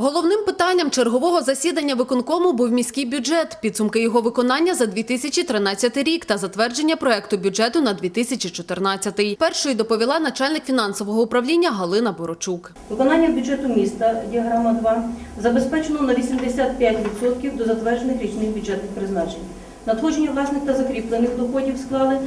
Головним питанням чергового засідання виконкому був міський бюджет, підсумки його виконання за 2013 рік та затвердження проекту бюджету на 2014. Першою доповіла начальник фінансового управління Галина Борочук. Виконання бюджету міста, діаграма 2, забезпечено на 85% до затверджених річних бюджетних призначень. Надходження власних та закріплених доходів склали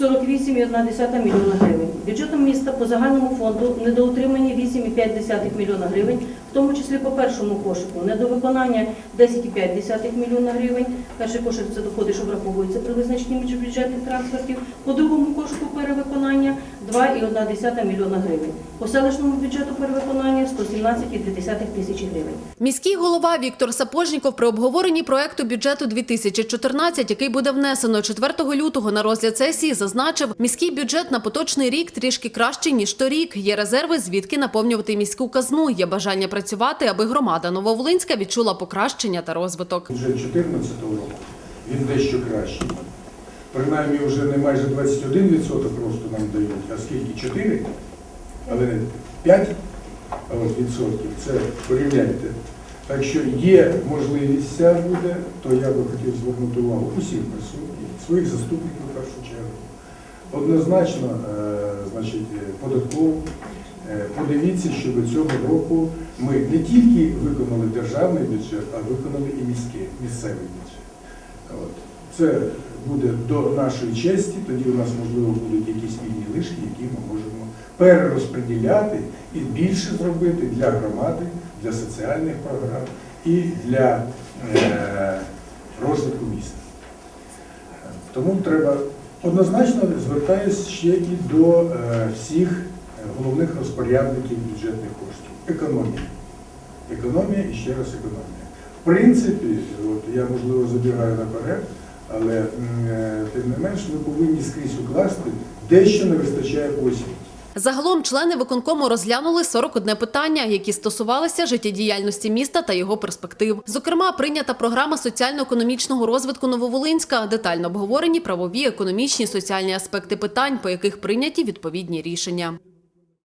48,1 мільйона гривень. Бюджетом міста по загальному фонду недоутримані 8,5 мільйона гривень, тому числі по першому кошику недовиконання 10,5 мільйона гривень. Перший кошик це доходи, що враховуються при визначенні міжбюджетних трансфертів. По другому кошику перевиконання 2,1 мільйона гривень. По селищному бюджету перевиконання 117,2 тисячі гривень. Міський голова Віктор Сапожніков при обговоренні проекту бюджету 2014, який буде внесено 4 лютого на розгляд сесії, зазначив, міський бюджет на поточний рік трішки кращий, ніж торік. Є резерви, звідки наповнювати міську казну. Є бажання працювати, аби громада Нововолинська відчула покращення та розвиток. Вже 2014 року він дещо кращий. Принаймні вже не майже 21% росту нам дають, а скільки 4, але не 5 от, відсотків. Це порівняйте. Так що є можливість ця буде, то я би хотів звернути увагу усіх присутніх, своїх заступників в першу чергу. Однозначно, е, значить, е, податково. Е, Подивіться, щоб цього року ми не тільки виконали державний бюджет, а виконали і міський, місцевий бюджет. Це буде до нашої честі, тоді у нас, можливо, будуть якісь вільні лишки, які ми можемо перерозподіляти і більше зробити для громади, для соціальних програм і для е, розвитку міста. Тому треба однозначно звертаюся ще і до е, всіх е, головних розпорядників бюджетних коштів. Економія. Економія і ще раз економія. В принципі, от я можливо забігаю наперед, але е, тим не менш ми повинні скрізь укласти, дещо не вистачає осіб. Загалом члени виконкому розглянули 41 питання, які стосувалися життєдіяльності міста та його перспектив. Зокрема, прийнята програма соціально-економічного розвитку Нововолинська, детально обговорені правові, економічні, соціальні аспекти питань, по яких прийняті відповідні рішення.